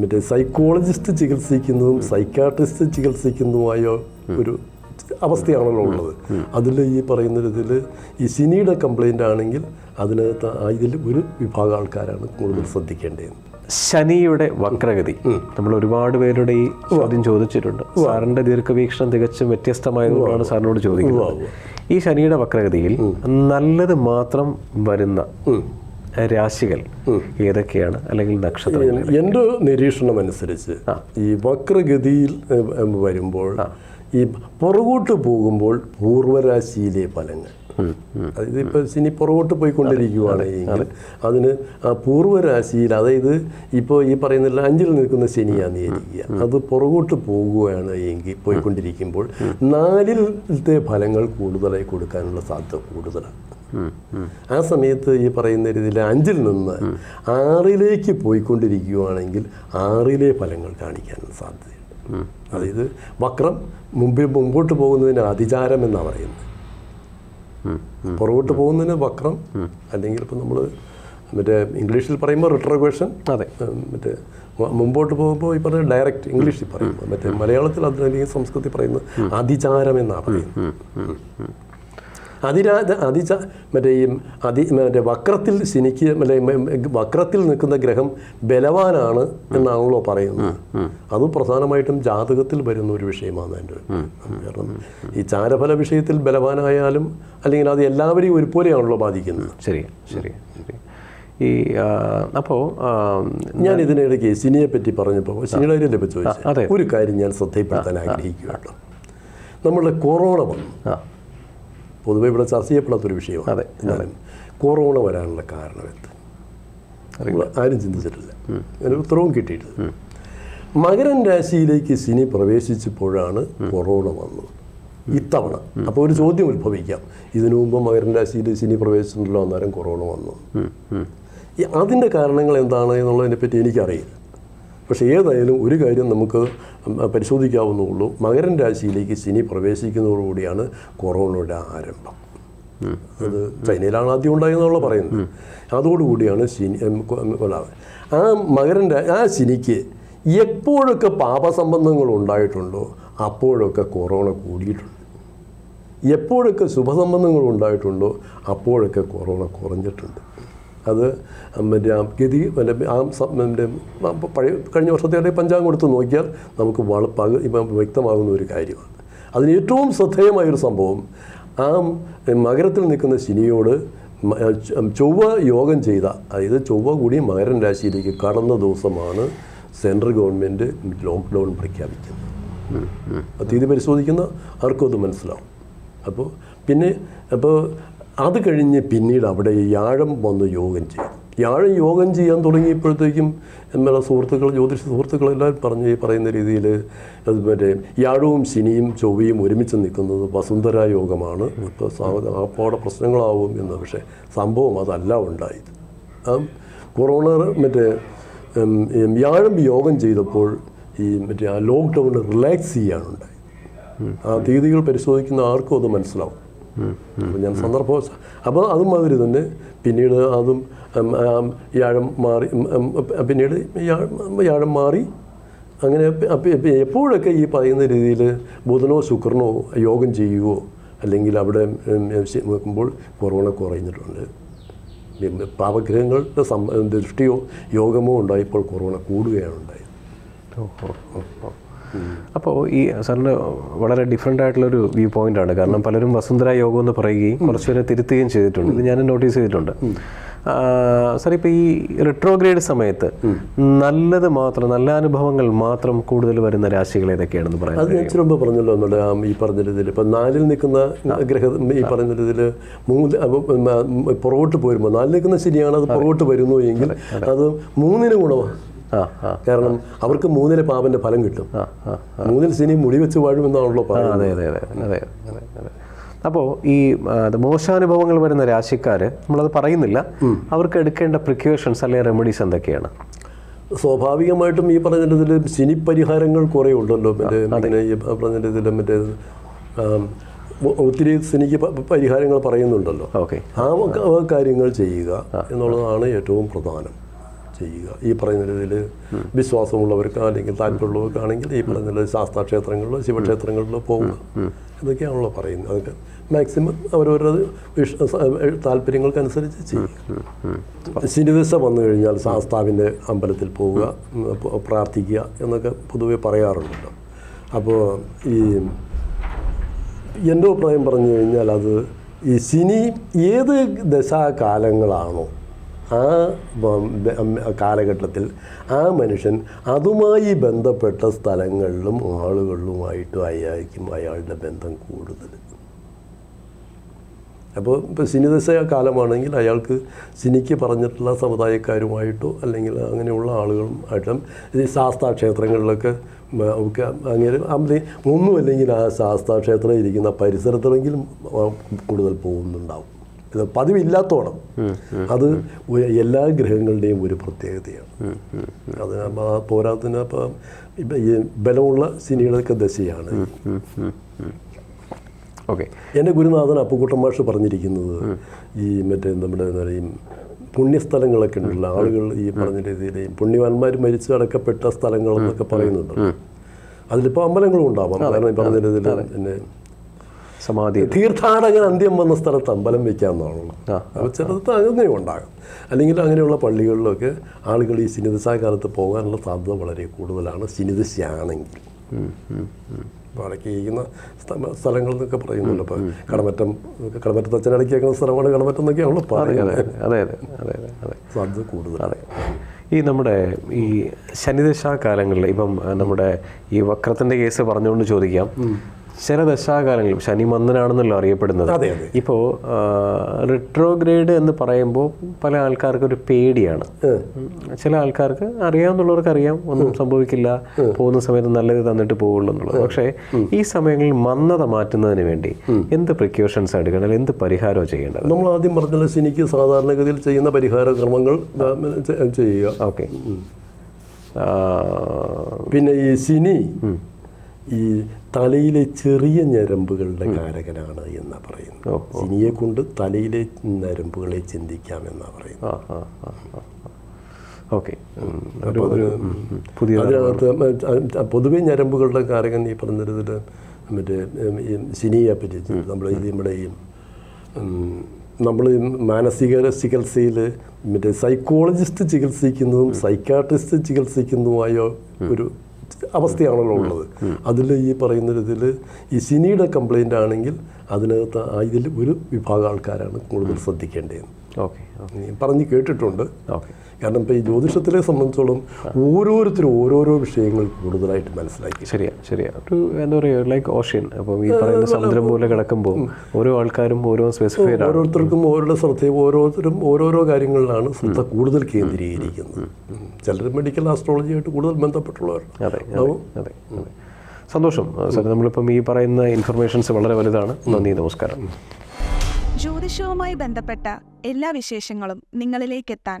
മറ്റേ psychologist ചികിത്സിക്കുന്നതും psychiatrist ചികിത്സിക്കുന്നതുമായ ഒരു അവസ്ഥയാണല്ലോ ഉള്ളത്. അതിൽ ഈ പറയുന്ന ഇതിൽ ഈ സിനിയുടെ കംപ്ലൈന്റ് ആണെങ്കിൽ അതിനകത്ത് ഇതിൽ ഒരു വിഭാഗം ആൾക്കാരാണ് കൂടുതൽ ശ്രദ്ധിക്കേണ്ടത്. ശനിയുടെ വക്രഗതി. നമ്മൾ ഒരുപാട് പേരുടെ ഈ ചോദ്യം ചോദിച്ചിട്ടുണ്ട്. സാറിന്റെ ദീർഘവീക്ഷണം തികച്ചും വ്യത്യസ്തമായതുകൊണ്ടാണ് സാറിനോട് ചോദിക്കുന്നത്. ഈ ശനിയുടെ വക്രഗതിയിൽ നല്ലത് മാത്രം വരുന്ന രാശികൾ ഏതൊക്കെയാണ്? അല്ലെങ്കിൽ നക്ഷത്രങ്ങൾ എന്റെ നിരീക്ഷണം അനുസരിച്ച് ഈ വക്രഗതിയിൽ വരുമ്പോൾ ഈ പുറകോട്ട് പോകുമ്പോൾ പൂർവരാശിയിലെ ഫലങ്ങൾ. അതായത് ഇപ്പോൾ ഇനി പുറകോട്ട് പോയിക്കൊണ്ടിരിക്കുകയാണ് എങ്കിൽ അതിന് ആ പൂർവരാശിയിൽ അതായത് ഇപ്പോൾ ഈ പറയുന്നില്ല അഞ്ചിൽ നിൽക്കുന്ന ശനിയാന്ന് വിചാരിക്കുക അത് പുറകോട്ട് പോകുകയാണ് എങ്കിൽ പോയിക്കൊണ്ടിരിക്കുമ്പോൾ നാലിലത്തെ ഫലങ്ങൾ കൂടുതലായി കൊടുക്കാനുള്ള സാധ്യത കൂടുതലാണ്. ആ സമയത്ത് ഈ പറയുന്ന രീതിയിൽ അഞ്ചിൽ നിന്ന് ആറിലേക്ക് പോയിക്കൊണ്ടിരിക്കുകയാണെങ്കിൽ ആറിലെ ഫലങ്ങൾ കാണിക്കാൻ സാധ്യതയുണ്ട്. അതായത് വക്രം മുമ്പിൽ മുമ്പോട്ട് പോകുന്നതിന് അതിചാരം എന്നാണ് പറയുന്നത്. പുറകോട്ട് പോകുന്നതിന് വക്രം അല്ലെങ്കിൽ ഇപ്പം നമ്മൾ മറ്റേ ഇംഗ്ലീഷിൽ പറയുമ്പോൾ റിട്രോഗേഷൻ അതെ. മറ്റേ മുമ്പോട്ട് പോകുമ്പോൾ ഈ പറഞ്ഞ ഡയറക്റ്റ് ഇംഗ്ലീഷിൽ പറയുമ്പോൾ മറ്റേ മലയാളത്തിൽ അത് സംസ്കൃതി പറയുന്നത് അതിചാരം എന്നാണ് പറയുന്നത്. അതിരാജ അതിച മറ്റേ ഈ അതി മറ്റേ വക്രത്തിൽ ശനിക്ക് മറ്റേ വക്രത്തിൽ നിൽക്കുന്ന ഗ്രഹം ബലവാനാണ് എന്നാണല്ലോ പറയുന്നത്. അത് പ്രധാനമായിട്ടും ജാതകത്തിൽ വരുന്ന ഒരു വിഷയമാണ് എന്റെ കാരണം. ഈ ചാരഫല വിഷയത്തിൽ ബലവാനായാലും അല്ലെങ്കിൽ അത് എല്ലാവരെയും ഒരുപോലെയാണല്ലോ ബാധിക്കുന്നത്. ശരി ശരി ശരി ഈ അപ്പോൾ അപ്പോ ഞാൻ ഇതിനിടയ്ക്ക് സിനിയെ പറ്റി പറഞ്ഞപ്പോൾ സിനിയുടെ കാര്യം ലഭിച്ചു ഒരു കാര്യം ഞാൻ ശ്രദ്ധയിൽപ്പെടുത്താൻ ആഗ്രഹിക്കുകയാണ്. നമ്മളുടെ കൊറോണ വന്നു. പൊതുവെ ഇവിടെ ചർച്ച ചെയ്യപ്പെടാത്തൊരു വിഷയമാണ് അതെ, കൊറോണ വരാനുള്ള കാരണം എന്ത്? ആരും ചിന്തിച്ചിട്ടില്ല. അതിന് ഉത്തരവും കിട്ടിയിട്ടില്ല. മകരൻ രാശിയിലേക്ക് സിനി പ്രവേശിച്ചപ്പോഴാണ് കൊറോണ വന്നത്. ഇത്തവണ. അപ്പോൾ ഒരു ചോദ്യം ഉത്ഭവിക്കാം. ഇതിനു മുമ്പ് മകരൻ രാശിയിൽ സിനി പ്രവേശിച്ചിട്ടുണ്ടല്ലോ അന്നേരം കൊറോണ വന്നു. അതിന്റെ കാരണങ്ങൾ എന്താണ് എന്നുള്ളതിനെ പറ്റി എനിക്കറിയില്ല. പക്ഷേ ഏതായാലും ഒരു കാര്യം നമുക്ക് പരിശോധിക്കാവുന്നുള്ളൂ മകരൻ രാശിയിലേക്ക് ശനി പ്രവേശിക്കുന്നതോടുകൂടിയാണ് കൊറോണയുടെ ആരംഭം. അത് ചൈനയിലാണ് ആദ്യം ഉണ്ടായെന്നുള്ള പറയുന്നത്. അതോടുകൂടിയാണ് ശനി. ആ മകരൻ ആ ശനിക്ക് എപ്പോഴൊക്കെ പാപസംബന്ധങ്ങൾ ഉണ്ടായിട്ടുണ്ടോ അപ്പോഴൊക്കെ കൊറോണ കൂടിയിട്ടുണ്ട്. എപ്പോഴൊക്കെ ശുഭസംബന്ധങ്ങൾ ഉണ്ടായിട്ടുണ്ടോ അപ്പോഴൊക്കെ കൊറോണ കുറഞ്ഞിട്ടുണ്ട്. അത് മറ്റേ ഗതി മറ്റേ ആ സ- മറ്റേ പഴയ കഴിഞ്ഞ വർഷത്തെ പഞ്ചാംഗം കൊടുത്ത് നോക്കിയാൽ നമുക്ക് വള പക ഇപ്പം വ്യക്തമാകുന്ന ഒരു കാര്യമാണ്. അതിന് ഏറ്റവും ശ്രദ്ധേയമായൊരു സംഭവം ആ മകരത്തിൽ നിൽക്കുന്ന ശനിയോട് ചൊവ്വ യോഗം ചെയ്ത അതായത് ചൊവ്വ കൂടി മകരൻ രാശിയിലേക്ക് കടന്ന ദിവസമാണ് സെൻട്രൽ ഗവൺമെന്റ് ലോക്ക്ഡൗൺ പ്രഖ്യാപിക്കുന്നത്. തീയതി പരിശോധിക്കുന്ന ആർക്കും അത് മനസ്സിലാവും. അപ്പോൾ പിന്നെ അപ്പോൾ അത് കഴിഞ്ഞ് പിന്നീട് അവിടെ യാഴം വന്ന് യോഗം ചെയ്തു യാഴം യോഗം ചെയ്യാൻ തുടങ്ങിയപ്പോഴത്തേക്കും എന്നുള്ള സുഹൃത്തുക്കൾ ജ്യോതിഷ സുഹൃത്തുക്കളെല്ലാവരും പറഞ്ഞ് ഈ പറയുന്ന രീതിയിൽ അത് മറ്റേ യാഴവും ശനിയും ചൊവ്വയും ഒരുമിച്ച് നിൽക്കുന്നത് വസുന്ധര യോഗമാണ്. ഇപ്പോൾ അപ്പോടെ പ്രശ്നങ്ങളാവും എന്ന്. പക്ഷേ സംഭവം അതല്ല ഉണ്ടായത്. ആ കൊറോണ മറ്റേ വ്യാഴം യോഗം ചെയ്തപ്പോൾ ഈ മറ്റേ ആ ലോക്ക്ഡൗൺ റിലാക്സ് ചെയ്യാനുണ്ടായി. ആ തീയതികൾ പരിശോധിക്കുന്ന ആർക്കും അത് മനസ്സിലാവും. അപ്പോൾ ഞാൻ സന്ദർഭം അപ്പോൾ അതുമാതിരി തന്നെ പിന്നീട് അതും വ്യാഴം മാറി പിന്നീട് വ്യാഴം മാറി അങ്ങനെ എപ്പോഴൊക്കെ ഈ പറയുന്ന രീതിയിൽ ബുധനോ ശുക്രനോ യോഗം ചെയ്യുവോ അല്ലെങ്കിൽ അവിടെ നോക്കുമ്പോൾ കൊറോണ കുറഞ്ഞിട്ടുണ്ട്. പാവഗ്രഹങ്ങളുടെ പാപഗ്രഹങ്ങളുടെ സം ദൃഷ്ടിയോ യോഗമോ ഉണ്ടായപ്പോൾ കൊറോണ കൂടുകയാണ് ഉണ്ടായത്. അപ്പോൾ ഈ സാറിന് വളരെ ഡിഫറെന്റ് ആയിട്ടുള്ളൊരു വ്യൂ പോയിന്റ് ആണ്. കാരണം പലരും വസുന്ധര യോഗം എന്ന് പറയുകയും കുറച്ചുപേരെ തിരുത്തുകയും ചെയ്തിട്ടുണ്ട്. ഇത് ഞാൻ നോട്ടീസ് ചെയ്തിട്ടുണ്ട്. സാർ ഇപ്പോൾ ഈ റിട്രോഗ്രേഡ് സമയത്ത് നല്ലത് മാത്രം നല്ല അനുഭവങ്ങൾ മാത്രം കൂടുതൽ വരുന്ന രാശികൾ ഏതൊക്കെയാണെന്ന് അത് പറയുന്നത് ഞാൻ മുമ്പ് പറഞ്ഞല്ലോ എന്നുള്ള ആ ഈ പറഞ്ഞ രീതിയിൽ ഇപ്പം നാലിൽ നിൽക്കുന്ന ഗ്രഹ ഈ പറഞ്ഞ രീതിയിൽ മൂന്ന് പുറകോട്ട് പോരുമ്പോൾ നാലിൽ നിൽക്കുന്ന ശരിയാണ് അത് പുറകോട്ട് വരുന്നു എങ്കിൽ അത്. മൂന്നിന് ഗുണമാണ് കാരണം അവർക്ക് മൂന്നിലെ പാപന്റെ ഫലം കിട്ടും. മൂന്നിൽ സിനി മുടി വെച്ച് വാഴുമെന്നാണല്ലോ അതെ അതെ അതെ അതെ അതെ അപ്പോൾ ഈ മോശാനുഭവങ്ങൾ വരുന്ന രാശിക്കാർ നമ്മളത് പറയുന്നില്ല. അവർക്ക് എടുക്കേണ്ട പ്രിക്യൂഷൻസ് അല്ലെങ്കിൽ റെമഡീസ് എന്തൊക്കെയാണ്? സ്വാഭാവികമായിട്ടും ഈ പറഞ്ഞതിൽ സിനി പരിഹാരങ്ങൾ കുറേ ഉണ്ടല്ലോ. മറ്റേ ഈ പറഞ്ഞതിൽ മറ്റേ ഒത്തിരി സിനിക്ക് പരിഹാരങ്ങൾ പറയുന്നുണ്ടല്ലോ. ആ കാര്യങ്ങൾ ചെയ്യുക എന്നുള്ളതാണ് ഏറ്റവും പ്രധാനം. ചെയ്യുക. ഈ പറയുന്ന രീതിയിൽ വിശ്വാസമുള്ളവർക്ക് അല്ലെങ്കിൽ താല്പര്യമുള്ളവർക്കാണെങ്കിൽ ഈ പറയുന്ന ശാസ്താക്ഷേത്രങ്ങളിലോ ശിവക്ഷേത്രങ്ങളിലോ പോവുക. എന്നൊക്കെയാണല്ലോ പറയുന്നത്. അതൊക്കെ മാക്സിമം അവരവരുടെ താല്പര്യങ്ങൾക്കനുസരിച്ച് ചെയ്യുക. ശനിദിവസം വന്നു കഴിഞ്ഞാൽ ശാസ്താവിന്റെ അമ്പലത്തിൽ പോവുക പ്രാർത്ഥിക്കുക എന്നൊക്കെ പൊതുവെ പറയാറുണ്ടല്ലോ. അപ്പോൾ ഈ എന്റെ അഭിപ്രായം പറഞ്ഞു കഴിഞ്ഞാൽ അത് ഈ ശനി ഏത് ദശാകാലങ്ങളാണോ ആ കാലഘട്ടത്തിൽ ആ മനുഷ്യൻ അതുമായി ബന്ധപ്പെട്ട സ്ഥലങ്ങളിലും ആളുകളിലുമായിട്ടും അയാൾക്കും അയാളുടെ ബന്ധം കൂടുതൽ. അപ്പോൾ ഇപ്പോൾ സിനിദശ കാലമാണെങ്കിൽ അയാൾക്ക് സിനിക്ക് പറഞ്ഞിട്ടുള്ള സമുദായക്കാരുമായിട്ടോ അല്ലെങ്കിൽ അങ്ങനെയുള്ള ആളുകളും ആയിട്ടും ഈ ശാസ്താ ക്ഷേത്രങ്ങളിലൊക്കെ അങ്ങനെ അമ്പതി ഒന്നുമല്ലെങ്കിൽ ആ ശാസ്താ ക്ഷേത്രം ഇരിക്കുന്ന പരിസരത്തിലെങ്കിലും കൂടുതൽ പോകുന്നുണ്ടാവും. ഇത് പതിവില്ലാത്തോണം. അത് എല്ലാ ഗ്രഹങ്ങളുടെയും ഒരു പ്രത്യേകതയാണ്. അതിന് പോരാത്തിന് അപ്പം ഇപ്പം ബലമുള്ള സിനികളൊക്കെ ദശയാണ്. ഓക്കെ. എന്റെ ഗുരുനാഥൻ അപ്പുക്കുട്ടൻ മാഷ് പറഞ്ഞിരിക്കുന്നത് ഈ മറ്റേ നമ്മുടെ എന്താ പറയുക, പുണ്യസ്ഥലങ്ങളൊക്കെ ഉണ്ടല്ലോ ആളുകൾ ഈ പറഞ്ഞ രീതിയിൽ പുണ്യവാന്മാർ മരിച്ചു അടക്കപ്പെട്ട സ്ഥലങ്ങൾ എന്നൊക്കെ പറയുന്നുണ്ട്. അതിലിപ്പോൾ അമ്പലങ്ങളും ഉണ്ടാവാം. കാരണം ഈ പറഞ്ഞ രീതിയിൽ പിന്നെ സമാധി. തീർത്ഥാടകൻ അന്ത്യം വന്ന സ്ഥലത്ത് അമ്പലം വെക്കാമെന്നാണല്ലോ. അപ്പോൾ ചിലത് അങ്ങനെ ഉണ്ടാകും. അല്ലെങ്കിൽ അങ്ങനെയുള്ള പള്ളികളിലൊക്കെ ആളുകൾ ഈ സിനിദശാ കാലത്ത് പോകാനുള്ള സാധ്യത വളരെ കൂടുതലാണ് അടക്കി ഇരിക്കുന്ന സ്ഥലങ്ങൾ എന്നൊക്കെ പറയുന്നുണ്ട്. അപ്പോൾ കടമറ്റം കടമറ്റത്ത് അച്ഛനടക്കിയേക്കുന്ന സ്ഥലമാണ് കടമറ്റം എന്നൊക്കെയാണല്ലോ പറയുന്നത്. അതെ അതെ അതെ അതെ സാധ്യത അതെ. ഈ നമ്മുടെ ഈ ശനിദശാ കാലങ്ങളിൽ ഇപ്പം നമ്മുടെ ഈ വക്രത്തിന്റെ കേസ് പറഞ്ഞുകൊണ്ട് ചോദിക്കാം. ചില ദശാകാലങ്ങളിൽ ശനി മന്ദനാണെന്നല്ലോ അറിയപ്പെടുന്നത്. ഇപ്പോൾ റിട്രോഗ്രേഡ് എന്ന് പറയുമ്പോൾ പല ആൾക്കാർക്ക് ഒരു പേടിയാണ്. ചില ആൾക്കാർക്ക് അറിയാമെന്നുള്ളവർക്ക് അറിയാം ഒന്നും സംഭവിക്കില്ല പോകുന്ന സമയത്ത് നല്ലത് തന്നിട്ട് പോകുള്ളൂ എന്നുള്ളത്. പക്ഷേ ഈ സമയങ്ങളിൽ മന്ദത മാറ്റുന്നതിന് വേണ്ടി എന്ത് പ്രിക്കോഷൻസ് എടുക്കണം? എന്ത് പരിഹാരമോ ചെയ്യേണ്ടത്? നമ്മൾ ആദ്യം പറഞ്ഞല്ലോ ശനിക്ക് സാധാരണഗതിയിൽ ചെയ്യുന്ന പരിഹാര ക്രമങ്ങൾ ചെയ്യുക. ഓക്കെ. പിന്നെ ഈ ശനി ഈ തലയിലെ ചെറിയ ഞരമ്പുകളുടെ കാരകനാണ് എന്നാ പറയുന്നത്. സിനിയെ കൊണ്ട് തലയിലെ ഞരമ്പുകളെ ചിന്തിക്കാം എന്നാ പറയുന്നത് ഓക്കെ. അതിനകത്ത് പൊതുവെ ഞരമ്പുകളുടെ കാരകൻ ഈ പറഞ്ഞതിൽ മറ്റേ സിനിയെ പറ്റി നമ്മൾ ഈ നമ്മുടെ ഈ നമ്മൾ മാനസിക ചികിത്സയിൽ മറ്റേ സൈക്കോളജിസ്റ്റ് ചികിത്സിക്കുന്നതും സൈക്കാട്രിസ്റ്റ് ചികിത്സിക്കുന്നതുമായ ഒരു അവസ്ഥയാണല്ലോ ഉള്ളത്. അതിൽ ഈ പറയുന്ന രീതിയിൽ ഈ സിനിയുടെ കംപ്ലൈന്റ് ആണെങ്കിൽ അതിനകത്ത് ഇതിൽ ഒരു വിഭാഗം ആൾക്കാരാണ് കൂടുതൽ ശ്രദ്ധിക്കേണ്ടത് ഓക്കെ പറഞ്ഞ് കേട്ടിട്ടുണ്ട്. ഓക്കെ. കാരണം ഇപ്പോൾ ഈ ജ്യോതിഷത്തിലെ സംബന്ധിച്ചോളം ഓരോരുത്തരും ഓരോരോ വിഷയങ്ങൾ കൂടുതലായിട്ട് മനസ്സിലാക്കി. ശരിയാ ശരിയാ. ഒരു എന്താ പറയുക ലൈക്ക് ഓഷ്യൻ അപ്പം ഈ പറയുന്ന സമുദ്രം പോലെ കിടക്കുമ്പോൾ ഓരോ ആൾക്കാരും ഓരോ സ്പെസിഫൈഡ് ആണ്. ഓരോരുത്തർക്കും ഓരോരുടെ ശ്രദ്ധയും ഓരോരുത്തരും ഓരോരോ കാര്യങ്ങളിലാണ് ശ്രദ്ധ കൂടുതൽ കേന്ദ്രീകരിക്കുന്നത്. ചിലർ മെഡിക്കൽ ആസ്ട്രോളജിയായിട്ട് കൂടുതൽ ബന്ധപ്പെട്ടുള്ളവർ അതെ അതെ അതെ സന്തോഷം. സാർ നമ്മളിപ്പം ഈ പറയുന്ന ഇൻഫർമേഷൻസ് വളരെ വലുതാണ്. നന്ദി നമസ്കാരം. ജ്യോതിഷവുമായി ബന്ധപ്പെട്ട എല്ലാ വിശേഷങ്ങളും നിങ്ങളിലേക്കെത്താൻ